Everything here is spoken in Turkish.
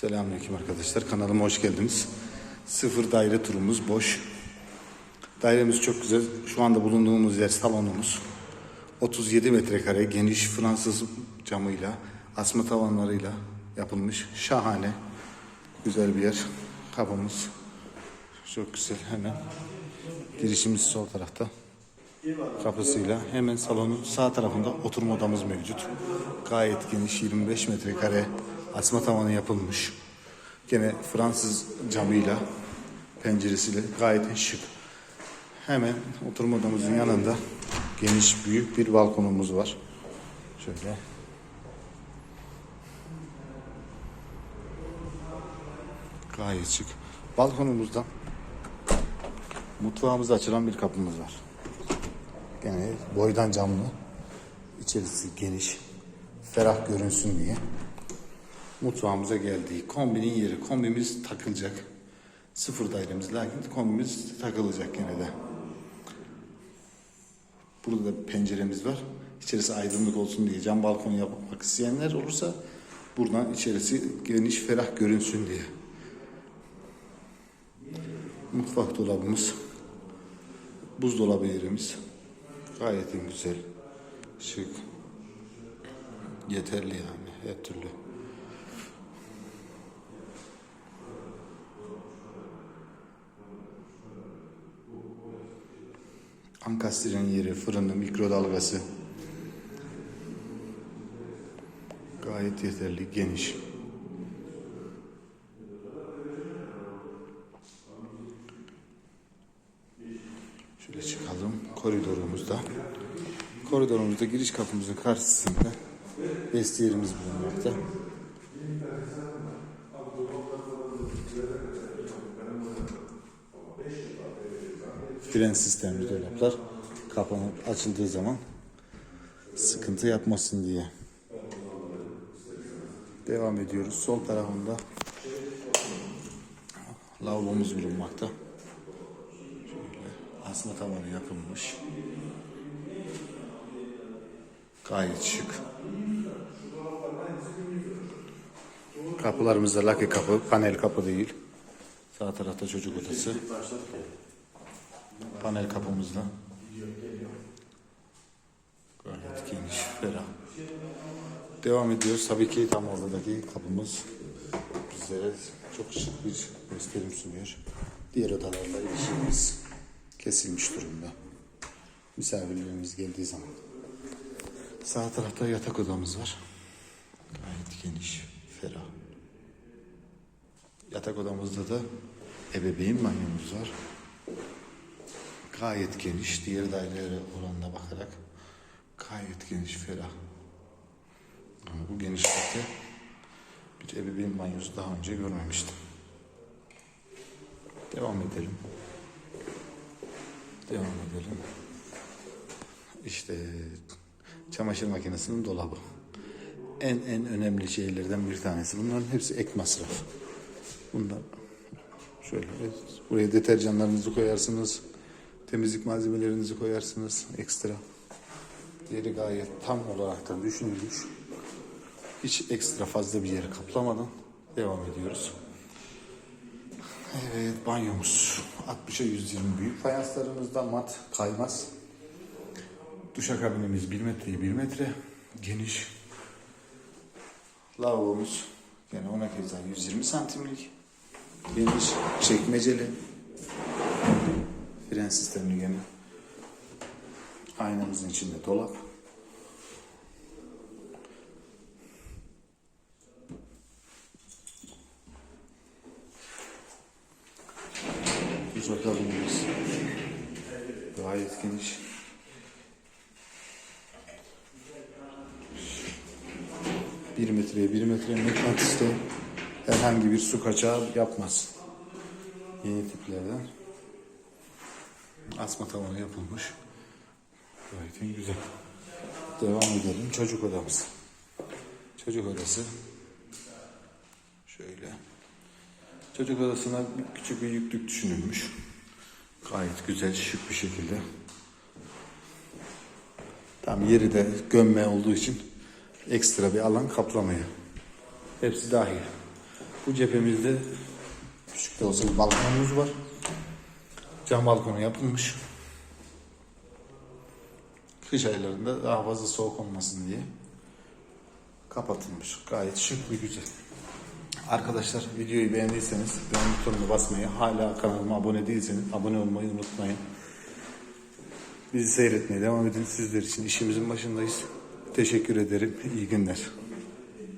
Selamünaleyküm arkadaşlar. Kanalıma hoş geldiniz. Sıfır daire turumuz boş. Dairemiz çok güzel. Şu anda bulunduğumuz yer salonumuz. 37 metrekare geniş Fransız camıyla, asma tavanlarıyla yapılmış. Şahane. Güzel bir yer. Kapımız çok güzel hemen. Girişimiz sol tarafta. Kapısıyla hemen salonun sağ tarafında oturma odamız mevcut. Gayet geniş 25 metrekare asma tavanı yapılmış. Gene Fransız camıyla penceresiyle gayet şık. Hemen oturma odamızın yanında geniş büyük bir balkonumuz var. Şöyle. Gayet şık. Balkonumuzdan mutfağımıza açılan bir kapımız var. Gene boydan camlı. İçerisi geniş. Ferah görünsün diye. Mutfağımıza geldik. Kombinin yeri. Kombimiz takılacak. Sıfır dairemiz lakin kombimiz takılacak gene de. Burada da penceremiz var. İçerisi aydınlık olsun diye cam balkon yapmak isteyenler olursa buradan içerisi geniş ferah görünsün diye. Mutfak dolabımız. Buzdolabı yerimiz. Gayet güzel. Şık. Yeterli yani her türlü. Ankastrenin yeri, fırını, mikrodalgası. Gayet yeterli, geniş. Şöyle çıkalım koridorumuzda. Koridorumuzda giriş kapımızın karşısında vestiyerimiz bulunmakta. Fren sistemli dolaplar kapanıp açıldığı zaman sıkıntı yapmasın diye. Devam ediyoruz. Sol tarafında lavabomuz bulunmakta. Asma tavanı yapılmış. Gayet şık. Kapılarımız da laki kapı, panel kapı değil. Sağ tarafta çocuk odası. Panel kapımızda. Gayet geniş, ferah. Devam ediyoruz. Tabii ki tam oradaki kapımız bizlere çok şık bir gösterim sunuyor. Diğer odalarla ilişkimiz kesilmiş durumda. Misafirlerimiz geldiği zaman. Sağ tarafta yatak odamız var. Gayet geniş, ferah. Yatak odamızda da ebeveyn banyomuz var. Gayet geniş. Diğer dairelere oranına bakarak gayet geniş, ferah. Ama bu genişlikte bir ebeveyn banyosu daha önce görmemiştim. Devam edelim. Devam edelim. İşte çamaşır makinesinin dolabı. En en önemli şeylerden bir tanesi. Bunların hepsi ek masraf. Bunlar şöyle buraya deterjanlarınızı koyarsınız. Temizlik malzemelerinizi koyarsınız ekstra. Yeri gayet tam olarak da düşünülmüş. Hiç ekstra fazla bir yeri kaplamadan devam ediyoruz. Evet banyomuz 60'a 120 büyük fayanslarımızda mat kaymaz. Duşakabinimiz 1 metre 1 metre geniş. Lavabomuz yani ona keza 120 santimlik geniş çekmeceli. Fren sistemli gene. Aynamızın içinde dolap. Duş kabinimiz gayet geniş. Bir metreye bir metre mıknatıste herhangi bir su kaçağı yapmaz. Yeni tiplerden. Asma tavanı yapılmış. Gayet güzel. Devam edelim. Çocuk odamız. Çocuk odası. Şöyle. Çocuk odasına küçük bir yüklük düşünülmüş. Gayet güzel, şık bir şekilde. Tam yeri de gömme olduğu için ekstra bir alan kaplamıyor. Hepsi dahil. Bu cephemizde küçük de olsa bir balkonumuz var. Cam balkonu yapılmış. Kış aylarında daha fazla soğuk olmasın diye kapatılmış. Gayet şık ve güzel. Arkadaşlar videoyu beğendiyseniz beğen butonuna basmayı, hala kanalıma abone değilseniz abone olmayı unutmayın. Bizi seyretmeye devam edin. Sizler için işimizin başındayız. Teşekkür ederim. İyi günler.